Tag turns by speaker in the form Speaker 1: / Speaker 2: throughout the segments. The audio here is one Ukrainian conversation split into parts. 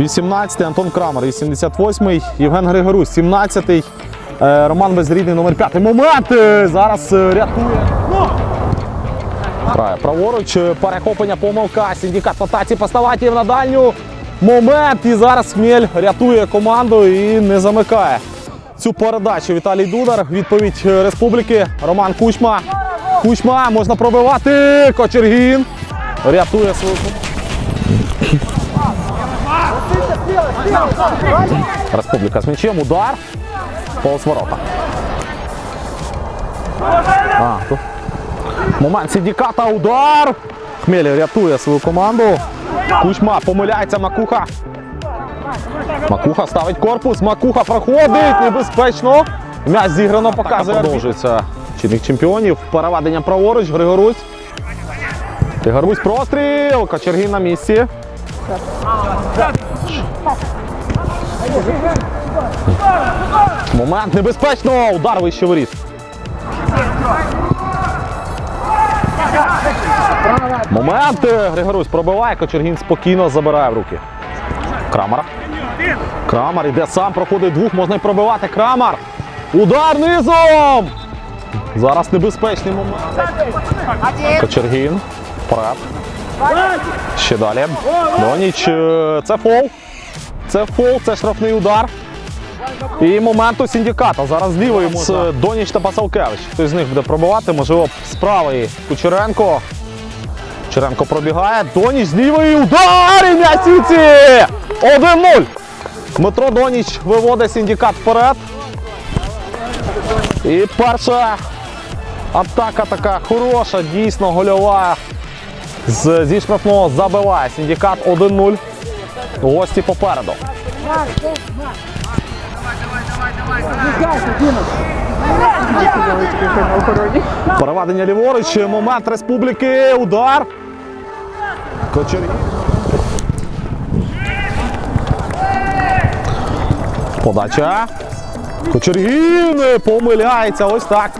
Speaker 1: 18-й Антон Крамер, 88-й Євген Григорусь, 17-й е, Роман Безрідний, номер 5 Момент! е, Зараз е, рятує. Грає праворуч, перехоплення, помилка, синдикат в атаці, Поставатів на дальню. Момент! І зараз Хмель рятує команду і не замикає. Цю передачу Віталій Дудар. Відповідь республіки. Роман Кучма. Кучма можна пробивати. Кочергін рятує свою команду. Республіка з м'ячем. Удар. Повз ворота. А, тут. Момент синдиката. Удар. Хмель рятує свою команду. Кучма помиляється Макуха. Макуха ставить корпус. Макуха проходить. Небезпечно. М'яч зіграно показує. Продовжується чинник чемпіонів. Переведення праворуч. Григорусь. Григорусь простріл. Кочергін на місці. Момент небезпечно! Удар вище воріт. Момент! Григорусь пробиває, Кочергін спокійно забирає в руки. Крамар. Крамар іде сам, проходить двох, можна й пробивати. Крамар! Удар низом! Зараз небезпечний момент. Кочергін. Вперед. Ще далі. Доніч. е, Це фол. Це фол, це штрафний удар. І момент у синдиката. Зараз з лівої можна. Доніч та Пасалкевич. Хтось з них буде пробивати, можливо, з правої Кучеренко. Кучеренко пробігає. Доніч з лівої удар! І сітці! 1-0. Дмитро Доніч виводить синдикат вперед. І перша атака така хороша, дійсно гольова. З, зі штрафного забиває синдикат 1-0. Гості попереду. Переведення ліворуч, момент республіки, удар. Кочері. Подача. Кочергін помиляється. Ось так.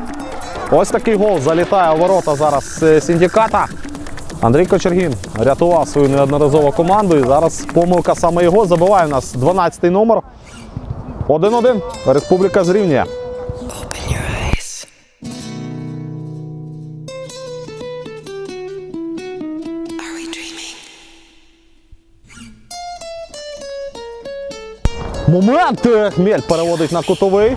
Speaker 1: Ось такий гол залітає у ворота зараз е, синдиката. Андрій Кочергін рятував свою неодноразову команду. І зараз помилка саме його забиває у нас 12-й номер. 1-1. Республіка зрівнює. Момент! Хмель переводить на кутовий.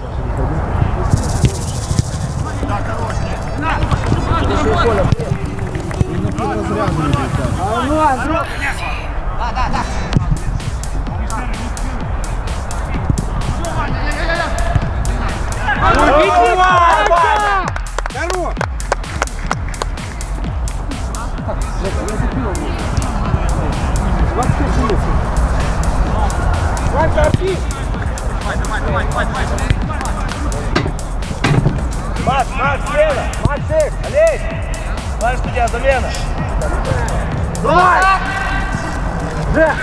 Speaker 2: Макс, Макс, слева! Максик, олесь! Знаешь, что у тебя замена? Давай! Да!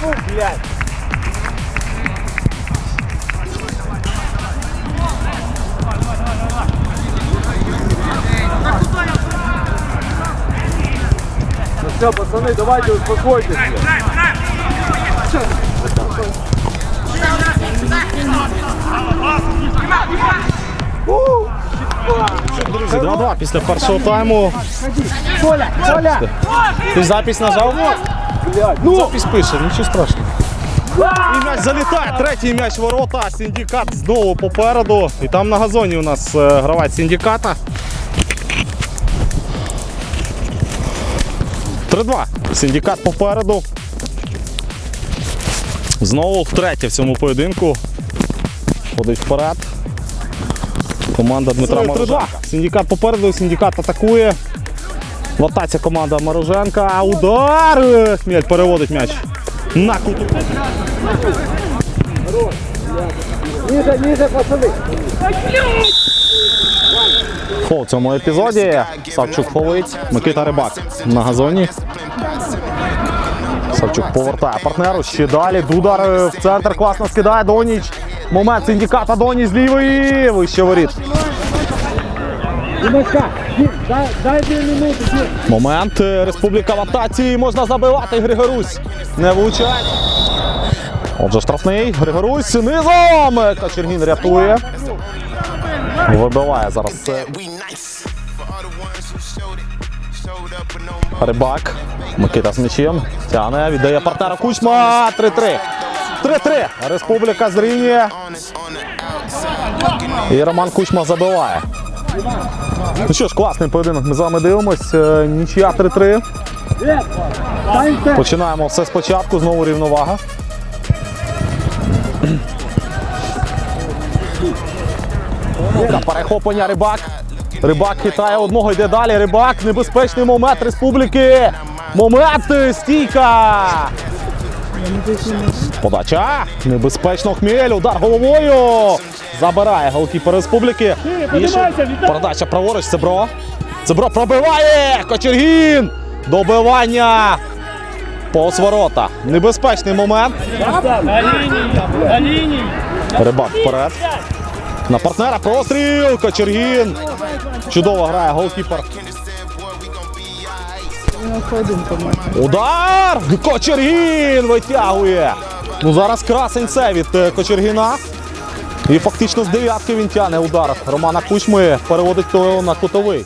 Speaker 2: Ну, блядь! Ну все, пацаны, давайте успокойтесь. Блядь.
Speaker 1: 2-2 після першого тайму.
Speaker 2: Коля, Коля!
Speaker 1: Ти запись нажав? Ну, запись пише, нічого страшного. І м'яч залітає, третій м'яч ворота, синдикат знову попереду. І там на газоні у нас е, гравець синдиката. 3-2. Синдикат попереду. Знову втретє в цьому поєдинку. Ходить вперед. Команда Дмитра Мороженка. Синдикат попереду, синдикат атакує. В атаці команда Мороженка. Удар! Хмель переводить м'яч. На куту. Фол в цьому епізоді. Савчук фолить. Микита Рибак на газоні. Савчук повертає партнеру. Ще далі. Дудар е, в центр класно скидає. Доніч. Момент синдиката Доніч з лівої. Вище воріт. Момент. е, Республіка в атаці. Можна забивати. Григорусь. Не влучає. Отже, штрафний. Григорусь низом. Качергін рятує. Вибиває зараз. Рибак. Микита з м'ячем. Тяне, віддає партнера Кучма. 3-3. 3-3. Республіка зрівнює. І Роман Кучма забиває. Ну що ж, класний поєдинок. Ми з вами дивимось. Е, Нічия 3-3. Починаємо все спочатку. Знову рівновага. Перехоплення рибак. Рибак хитає одного, йде далі. Рибак. Небезпечний момент республіки. Момент е, стійка. Подача. Небезпечно хмель. Удар головою. Забирає голкіпер республіки. Передача праворуч. Цебро. Цебро пробиває. Кочергін. Добивання. Повз ворота. Небезпечний момент. Рибак вперед. На партнера простріл. Кочергін. Чудово грає голкіпер. Удар! Кочергін витягує. Ну зараз красень це від е, Кочергіна. І фактично з дев'ятки він тягне удар. Романа Кучми переводить того на кутовий.